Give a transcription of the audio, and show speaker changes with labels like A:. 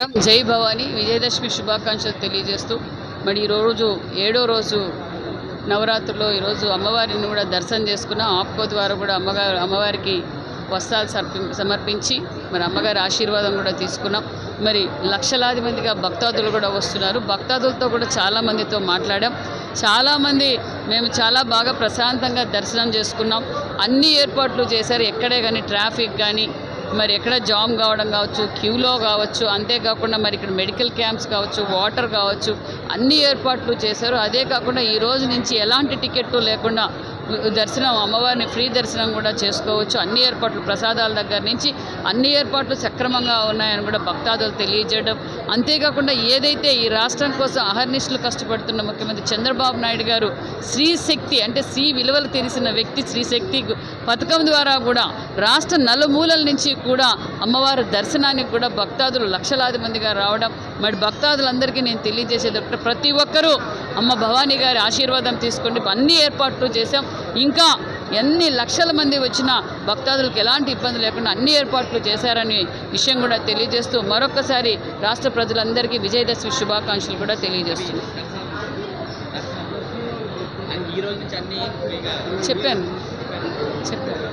A: జై భవాని. విజయదశమి శుభాకాంక్షలు తెలియజేస్తూ మరి ఈరోజు ఏడో రోజు నవరాత్రుల్లో ఈరోజు అమ్మవారిని కూడా దర్శనం చేసుకున్నాం ఆప్కో ద్వారా కూడా అమ్మగారు అమ్మవారికి వస్త్రాలు సమర్పించి మరి అమ్మగారి ఆశీర్వాదం కూడా తీసుకున్నాం. మరి లక్షలాది మందిగా భక్తాదులు కూడా వస్తున్నారు. భక్తాదులతో కూడా చాలా మందితో మాట్లాడాం. చాలామంది మేము చాలా బాగా ప్రశాంతంగా దర్శనం చేసుకున్నాం. అన్ని ఏర్పాట్లు చేశారు. ఎక్కడే కానీ ట్రాఫిక్ కానీ మరి ఎక్కడ జామ్ కావడం కావచ్చు క్యూలో కావచ్చు అంతేకాకుండా మరి ఇక్కడ మెడికల్ క్యాంప్స్ కావచ్చు వాటర్ కావచ్చు అన్ని ఏర్పాట్లు చేశారు. అదే కాకుండా ఈ రోజు నుంచి ఎలాంటి టికెట్ లేకుండా దర్శనం అమ్మవారిని ఫ్రీ దర్శనం కూడా చేసుకోవచ్చు. అన్ని ఏర్పాట్లు ప్రసాదాల దగ్గర నుంచి అన్ని ఏర్పాట్లు సక్రమంగా ఉన్నాయని కూడా భక్తాదులు తెలియజేయడం. అంతేకాకుండా ఏదైతే ఈ రాష్ట్రం కోసం అహర్నిశలు కష్టపడుతున్న ముఖ్యమంత్రి చంద్రబాబు నాయుడు గారు స్త్రీశక్తి అంటే స్త్రీ విలువలు తెలిసిన వ్యక్తి స్త్రీశక్తి పథకం ద్వారా కూడా రాష్ట్ర నలుమూలల నుంచి కూడా అమ్మవారి దర్శనానికి కూడా భక్తాదులు లక్షలాది మందిగా రావడం మరి భక్తాదులందరికీ నేను తెలియజేసేది ప్రతి ఒక్కరూ అమ్మ భవానీ గారి ఆశీర్వాదం తీసుకోండి అన్ని ఏర్పాట్లు చేశాం. ఇంకా ఎన్ని లక్షల మంది వచ్చినా భక్తాదులకు ఎలాంటి ఇబ్బంది లేకుండా అన్ని ఏర్పాట్లు చేశారని విషయం కూడా తెలియజేస్తూ మరొకసారి రాష్ట్ర ప్రజలందరికీ విజయదశమి శుభాకాంక్షలు కూడా
B: ఇక
A: చెప్పాను. చెప్పాను.